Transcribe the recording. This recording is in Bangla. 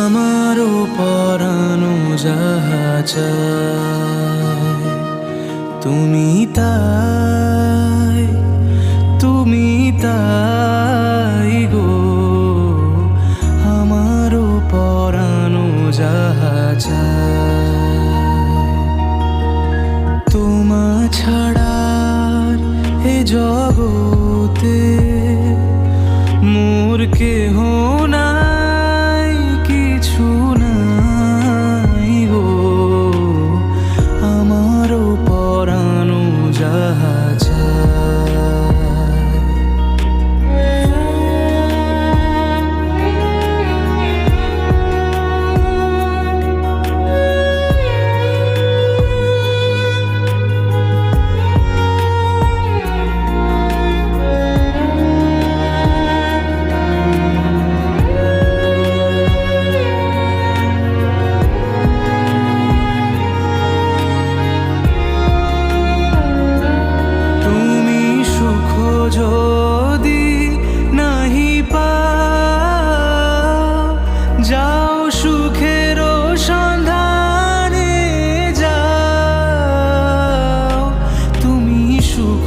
আমারও পরানো যাহা তুমি তাই তুমি তাই গো। আমারও পরানো যাহা তোমা ছাড়ার এ জগতে মোর কেহ নাই। যদি নাহি পা যাও সুখের সন্ধানে যাও। তুমি সুখ